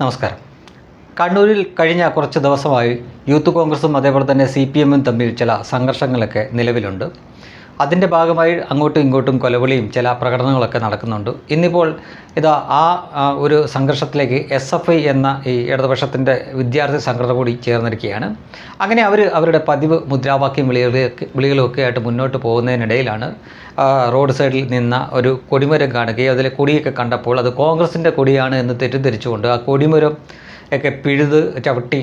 നമസ്കാരം. കണ്ണൂരിൽ കഴിഞ്ഞ കുറച്ച് ദിവസമായി യൂത്ത് കോൺഗ്രസും അതേപോലെ തന്നെ സി പി എമ്മും തമ്മിൽ ചില സംഘർഷങ്ങളൊക്കെ നിലവിലുണ്ട്. അതിന്റെ ഭാഗമായി അങ്ങോട്ടും ഇങ്ങോട്ടും കൊലവിളിയും ചില പ്രകടനങ്ങളൊക്കെ നടക്കുന്നുണ്ട്. ഇന്നിപ്പോൾ ഇതാ ആ ഒരു സംഘർഷത്തിലേക്ക് എസ് എഫ് ഐ എന്ന ഈ ഇടതുപക്ഷത്തിന്റെ വിദ്യാർത്ഥി സംഘടന കൂടി ചേർന്നിരിക്കുകയാണ്. അങ്ങനെ അവർ അവരുടെ പതിവ് മുദ്രാവാക്യം വിളികളൊക്കെ വിളികളൊക്കെ ആയിട്ട് മുന്നോട്ട് പോകുന്നതിനിടയിലാണ് റോഡ് സൈഡിൽ നിന്ന ഒരു കൊടിമരം കാണുകയും അതിലെ കൊടിയൊക്കെ കണ്ടപ്പോൾ അത് കോൺഗ്രസിന്റെ കൊടിയാണ് എന്ന് തെറ്റിദ്ധരിച്ചുകൊണ്ട് ആ കൊടിമരം ഒക്കെ പിഴുത് ചവിട്ടി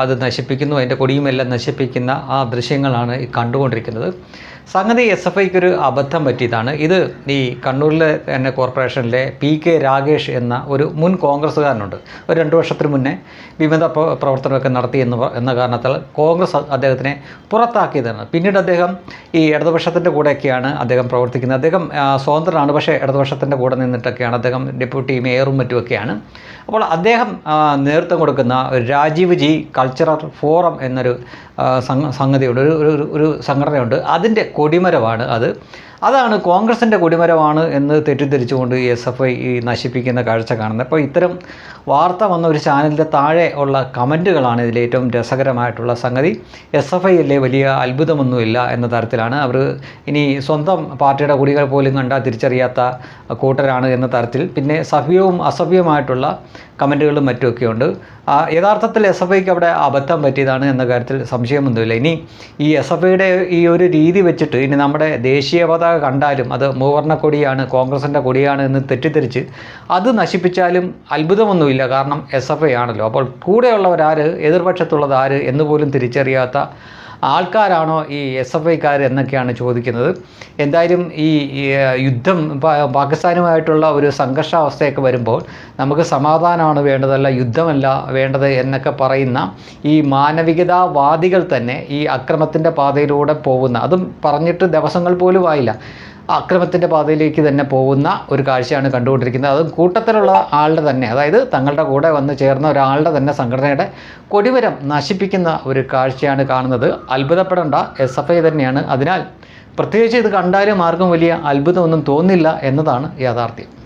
അത് നശിപ്പിക്കുന്നു. അതിന്റെ കൊടിയുമെല്ലാം നശിപ്പിക്കുന്ന ആ ദൃശ്യങ്ങളാണ് കണ്ടുകൊണ്ടിരിക്കുന്നത്. സംഗതി എസ് എഫ് ഐക്ക് ഒരു അബദ്ധം പറ്റിയതാണ്. ഇത് ഈ കണ്ണൂരിലെ തന്നെ കോർപ്പറേഷനിലെ പി കെ രാകേഷ് എന്ന ഒരു മുൻ കോൺഗ്രസ്സുകാരനുണ്ട്. ഒരു രണ്ട് വർഷത്തിന് മുന്നേ വിമത പ്ര- പ്രവർത്തനമൊക്കെ നടത്തി എന്ന് എന്ന കാരണത്താൽ കോൺഗ്രസ് അദ്ദേഹത്തിനെ പുറത്താക്കിയതാണ്. പിന്നീട് അദ്ദേഹം ഈ ഇടതുപക്ഷത്തിന്റെ കൂടെയൊക്കെയാണ് അദ്ദേഹം പ്രവർത്തിക്കുന്നത്. അദ്ദേഹം സ്വതന്ത്രനാണ് പക്ഷേ ഇടതുപക്ഷത്തിന്റെ കൂടെ നിന്നിട്ടൊക്കെയാണ് അദ്ദേഹം ഡെപ്യൂട്ടി മേയറും മറ്റുമൊക്കെയാണ്. അപ്പോൾ അദ്ദേഹം നേതൃത്വം കൊടുക്കുന്ന രാജീവ് ജി കൾച്ചറൽ ഫോറം എന്നൊരു സംഗതിയുണ്ട്. ഒരു- ഒരു സംഘടനയുണ്ട്. അതിന്റെ കൊടിമരമാണ് അത്. അതാണ് കോൺഗ്രസിന്റെ കൊടിമരമാണ് എന്ന് തെറ്റിദ്ധരിച്ചുകൊണ്ട് എസ് എഫ് ഐ ഈ നശിപ്പിക്കുന്ന കാഴ്ച കാണുന്നത്. അപ്പോൾ ഇത്തരം വാർത്ത വന്ന ഒരു ചാനലിന്റെ താഴെ ഉള്ള കമന്റുകളാണ് ഇതിൽ ഏറ്റവും രസകരമായിട്ടുള്ള സംഗതി. എസ് എഫ് ഐ അല്ലേ വലിയ അത്ഭുതമൊന്നുമില്ല എന്ന തരത്തിലാണ്. അവർ ഇനി സ്വന്തം പാർട്ടിയുടെ കൊടികൾ പോലും കണ്ടാൽ തിരിച്ചറിയാത്ത കൂട്ടരാണ് എന്ന തരത്തിൽ. പിന്നെ സഭ്യവും അസഭ്യവുമായിട്ടുള്ള കമന്റുകളും മറ്റുമൊക്കെ ഉണ്ട് ആ, യഥാർത്ഥത്തിൽ എസ് എഫ് ഐക്ക് അവിടെ അബദ്ധം പറ്റിയതാണ് എന്ന കാര്യത്തിൽ സംശയമൊന്നുമില്ല. ഇനി ഈ എസ് എഫ് ഐയുടെ ഈ ഒരു രീതി വെച്ചിട്ട് ഇനി നമ്മുടെ ദേശീയ പതാക കണ്ടാലും അത് മൂവർണ കൊടിയാണ് കോൺഗ്രസിന്റെ കൊടിയാണ് എന്ന് തെറ്റിദ്ധരിച്ച് അത് നശിപ്പിച്ചാലും അത്ഭുതമൊന്നുമില്ല. കാരണം എസ് എഫ് ഐ ആണല്ലോ. അപ്പോൾ കൂടെയുള്ളവരാര് എതിർപക്ഷത്തുള്ളത് ആര് എന്ന് പോലും തിരിച്ചറിയാത്ത ആൾക്കാരാണോ ഈ എസ് എഫ് ഐക്കാർ എന്നൊക്കെയാണ് ചോദിക്കുന്നത്. എന്തായാലും ഈ യുദ്ധം പാകിസ്ഥാനുമായിട്ടുള്ള ഒരു സംഘർഷാവസ്ഥയൊക്കെ വരുമ്പോൾ നമുക്ക് സമാധാനമാണ് വേണ്ടതല്ല യുദ്ധമല്ല വേണ്ടത് എന്നൊക്കെ പറയുന്ന ഈ മാനവികതാവാദികൾ തന്നെ ഈ അക്രമത്തിന്റെ പാതയിലൂടെ പോകുന്ന അതും പറഞ്ഞിട്ട് ദിവസങ്ങൾ പോലും ആയില്ല. അക്രമത്തിന്റെ പാതയിലേക്ക് തന്നെ പോകുന്ന ഒരു കാഴ്ചയാണ് കണ്ടുകൊണ്ടിരിക്കുന്നത്. അതും കൂട്ടത്തിലുള്ള ആളുടെ തന്നെ അതായത് തങ്ങളുടെ കൂടെ വന്ന് ചേർന്ന ഒരാളുടെ തന്നെ സംഘടനയുടെ കൊടിവരം നശിപ്പിക്കുന്ന ഒരു കാഴ്ചയാണ് കാണുന്നത്. അത്ഭുതപ്പെടേണ്ട എസ് എഫ് ഐ തന്നെയാണ്. അതിനാൽ പ്രത്യേകിച്ച് ഇത് കണ്ടാലും ആർക്കും വലിയ അത്ഭുതമൊന്നും തോന്നില്ല എന്നതാണ് യാഥാർത്ഥ്യം.